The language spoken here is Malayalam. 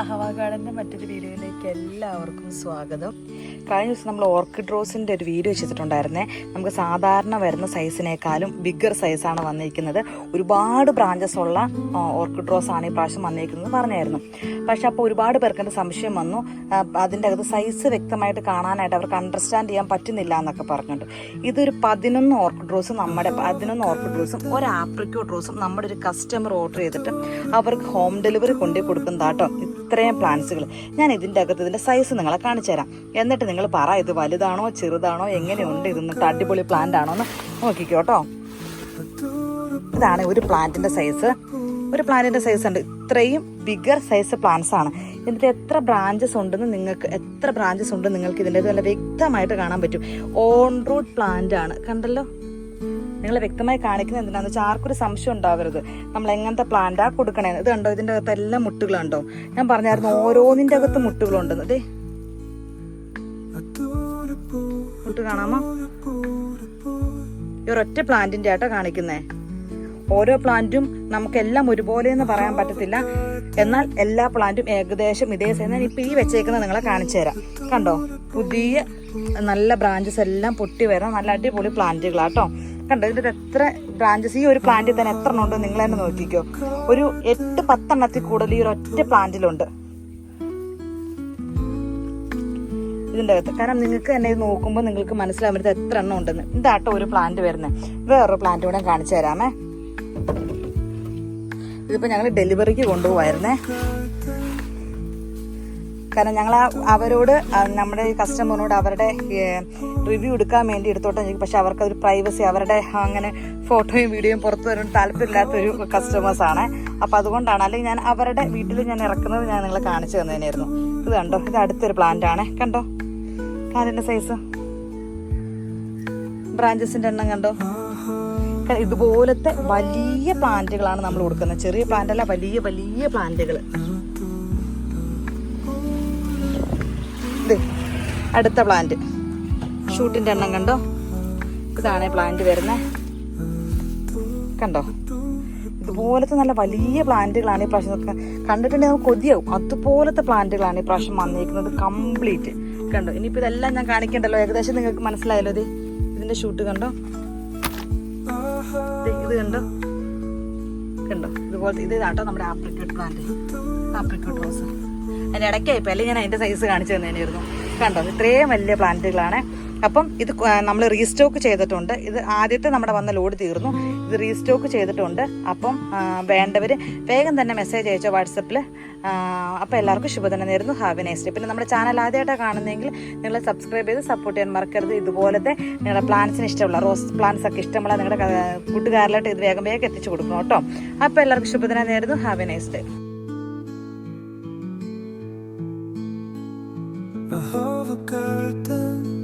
അഹവ ഗാർഡന്റെ മറ്റൊരു വീഡിയോയിലേക്ക് എല്ലാവർക്കും സ്വാഗതം. കഴിഞ്ഞ ദിവസം നമ്മൾ ഓർക്കിഡ് റോസിന്റെ ഒരു വീഡിയോ ചെയ്തിട്ടുണ്ടായിരുന്നേ നമുക്ക് സാധാരണ വരുന്ന സൈസിനേക്കാളും ബിഗ്ഗർ സൈസാണ് വന്നിരിക്കുന്നത്. ഒരുപാട് ബ്രാഞ്ചസ് ഉള്ള ഓർക്കിഡ് റോസ് ആണ് ഈ പ്രാവശ്യം വന്നിരിക്കുന്നത് പറഞ്ഞായിരുന്നു. പക്ഷെ അപ്പോൾ ഒരുപാട് പേർക്ക് എന്റെ സംശയം വന്നു. അതിന്റെ അകത്ത് സൈസ് വ്യക്തമായിട്ട് കാണാനായിട്ട് അവർക്ക് അണ്ടർസ്റ്റാൻഡ് ചെയ്യാൻ പറ്റുന്നില്ല എന്നൊക്കെ പറഞ്ഞിട്ടുണ്ട് ഇതൊരു പതിനൊന്ന് ഓർക്കിഡ് റോസും നമ്മുടെ പതിനൊന്ന് ഓർക്കിഡ് റോസും ഒരു ആപ്രിക്കോട്ട് റോസും നമ്മുടെ ഒരു കസ്റ്റമർ ഓർഡർ ചെയ്തിട്ട് അവർക്ക് ഹോം ഡെലിവറി കൊണ്ടു കൊടുക്കുന്നതാട്ടോ. ഇത്രയും പ്ലാന്റ്സുകൾ ഞാൻ ഇതിന്റെ അകത്ത് ഇതിന്റെ സൈസ് നിങ്ങളെ കാണിച്ചു തരാം. എന്നിട്ട് നിങ്ങൾ പറ ഇത് വലുതാണോ ചെറുതാണോ എങ്ങനെയുണ്ട്? ഇതെന്നിട്ട് അടിപൊളി പ്ലാന്റ് ആണോ എന്ന് നോക്കിക്കോട്ടോ ഇതാണ് ഒരു പ്ലാന്റിന്റെ സൈസ് ഒരു പ്ലാന്റിന്റെ സൈസ് ഉണ്ട്. ഇത്രയും ബിഗർ സൈസ് പ്ലാന്റ്സ് ആണ്. ഇതിന്റെ എത്ര ബ്രാഞ്ചസ് ഉണ്ടെന്ന് നിങ്ങൾക്ക് എത്ര ബ്രാഞ്ചസ് ഉണ്ടെന്ന് നിങ്ങൾക്ക് ഇതിന്റെ നല്ല വ്യക്തമായിട്ട് കാണാൻ പറ്റും. ഓൺ റൂട്ട് പ്ലാന്റ് ആണ്. കണ്ടല്ലോ? നിങ്ങൾ വ്യക്തമായി കാണിക്കുന്നത് എന്തിനാന്ന് വെച്ചാൽ ആർക്കൊരു സംശയം ഉണ്ടാവരുത്. നമ്മൾ എങ്ങനത്തെ പ്ലാന്റാ കൊടുക്കണേ? ഇത് കണ്ടോ? ഇതിന്റെ അകത്ത് എല്ലാം മുട്ടുകളുണ്ടോ ഞാൻ പറഞ്ഞായിരുന്നു ഓരോന്നിന്റെ അകത്ത് മുട്ടുകളുണ്ടെന്ന് അതെ മുട്ട് കാണാമോ? ഒരൊറ്റ പ്ലാന്റിന്റെ ആട്ടോ കാണിക്കുന്നേ. ഓരോ പ്ലാന്റും നമുക്കെല്ലാം ഒരുപോലെ എന്ന് പറയാൻ പറ്റത്തില്ല. എന്നാൽ എല്ലാ പ്ലാന്റും ഏകദേശം ഇതേ ഞാൻ ഇപ്പൊ ഈ വെച്ചേക്കുന്നത് നിങ്ങളെ കാണിച്ചു തരാം. കണ്ടോ? പുതിയ നല്ല ബ്രാഞ്ചസ് എല്ലാം പൊട്ടി വരുന്ന നല്ല അടിപൊളി പ്ലാന്റുകളാട്ടോ കണ്ടോ? ഇതിന്റെ എത്ര ബ്രാഞ്ചസ് ഈ ഒരു പ്ലാന്റിൽ തന്നെ എത്ര എണ്ണം ഉണ്ടോ? നിങ്ങൾ തന്നെ നോക്കിക്കോ. ഒരു എട്ട് പത്തെണ്ണത്തിൽ കൂടുതൽ ഈ ഒരു ഒറ്റ പ്ലാന്റിലുണ്ട് ഇതിന്റെ അകത്ത്. കാരണം നിങ്ങൾക്ക് തന്നെ ഇത് നോക്കുമ്പോൾ നിങ്ങൾക്ക് മനസ്സിലാൻ പറ്റും എത്ര എണ്ണം ഉണ്ടെന്ന്. ഇതാട്ടോ ഒരു പ്ലാന്റ് വരുന്നത്. വേറൊരു പ്ലാന്റ് കൂടെ കാണിച്ചു തരാമേ. ഇതിപ്പോ ഞങ്ങൾ ഡെലിവറിക്ക് കൊണ്ടുപോവായിരുന്നേ. കാരണം ഞങ്ങൾ അവരോട് നമ്മുടെ കസ്റ്റമറിനോട് അവരുടെ റിവ്യൂ എടുക്കാൻ വേണ്ടി എടുത്തോട്ടെ ചോദിക്കും. പക്ഷെ അവർക്ക് അതൊരു പ്രൈവസി അവരുടെ അങ്ങനെ ഫോട്ടോയും വീഡിയോയും പുറത്തു വരാൻ താല്പര്യമില്ലാത്തൊരു കസ്റ്റമേഴ്സ് ആണ്. അപ്പൊ അതുകൊണ്ടാണ് അല്ലെങ്കിൽ ഞാൻ അവരുടെ വീട്ടിൽ ഞാൻ ഇറക്കുന്നത് ഞാൻ നിങ്ങളെ കാണിച്ചു തന്നതിനായിരുന്നു ഇത് കണ്ടോ? ഇത് അടുത്തൊരു പ്ലാന്റ് ആണ്. കണ്ടോ? കാലിന്റെ സൈസ് ബ്രാഞ്ചസിന്റെ എണ്ണം കണ്ടോ? ഇതുപോലത്തെ വലിയ പ്ലാന്റുകളാണ് നമ്മൾ കൊടുക്കുന്നത്. ചെറിയ പ്ലാന്റ് അല്ല വലിയ വലിയ പ്ലാന്റുകൾ അടുത്ത പ്ലാന്റ് ഷൂട്ടിന്റെ എണ്ണം കണ്ടോ? ഇതാണ് പ്ലാന്റ് വരുന്നത് കണ്ടോ? ഇതുപോലത്തെ നല്ല വലിയ പ്ലാന്റുകളാണ് ഈ പ്രാവശ്യം കണ്ടിട്ടുണ്ടെങ്കിൽ നമുക്ക് കൊതിയാവും. അതുപോലത്തെ പ്ലാന്റുകളാണ് ഈ പ്രാവശ്യം വന്നിരിക്കുന്നത് കംപ്ലീറ്റ്. കണ്ടോ? ഇനിയിപ്പോൾ ഇതെല്ലാം ഞാൻ കാണിക്കണ്ടല്ലോ. ഏകദേശം നിങ്ങൾക്ക് മനസ്സിലായല്ലോ ഇത്. ഇതിന്റെ ഷൂട്ട് കണ്ടോ? ഇത് കണ്ടോ? കണ്ടോ? ഇതുപോലത്തെ ഇത് കേട്ടോ നമ്മുടെ ആപ്രിക്കോട്ട് പ്ലാന്റ് ആപ്രിക്കോട്ട് റോസ് അതിന്റെ ഇടയ്ക്കായിപ്പോൾ അല്ലെങ്കിൽ ഞാൻ അതിന്റെ സൈസ് കാണിച്ചു തന്നേനായിരുന്നു. കണ്ടോ? ഇത്രയും വലിയ പ്ലാന്റുകളാണ്. അപ്പം ഇത് നമ്മൾ റീസ്റ്റോക്ക് ചെയ്തിട്ടുണ്ട്. ഇത് ആദ്യത്തെ നമ്മുടെ വന്ന ലോഡ് തീർന്നു. ഇത് റീസ്റ്റോക്ക് ചെയ്തിട്ടുണ്ട്. അപ്പം വേണ്ടവർ വേഗം തന്നെ മെസ്സേജ് അയച്ചോ വാട്സപ്പിൽ അപ്പോൾ എല്ലാവർക്കും ശുഭദിനം നേരുന്നു. Have nice day. പിന്നെ നമ്മുടെ ചാനൽ ആദ്യമായിട്ടാണ് കാണുന്നതെങ്കിൽ നിങ്ങൾ സബ്സ്ക്രൈബ് ചെയ്ത് സപ്പോർട്ട് ചെയ്യാൻ മറക്കരുത്. ഇതുപോലത്തെ നിങ്ങളുടെ പ്ലാന്റ്സിന് ഇഷ്ടമുള്ള റോസ് പ്ലാന്റ്സ് ഒക്കെ ഇഷ്ടമുള്ള നിങ്ങളുടെ കൂട്ടുകാരിലായിട്ട് ഇത് വേഗം വേഗം എത്തിച്ചു കൊടുക്കണം കേട്ടോ. അപ്പോൾ എല്ലാവർക്കും ശുഭദിനം നേരുന്നു. Have nice day. A hover curtain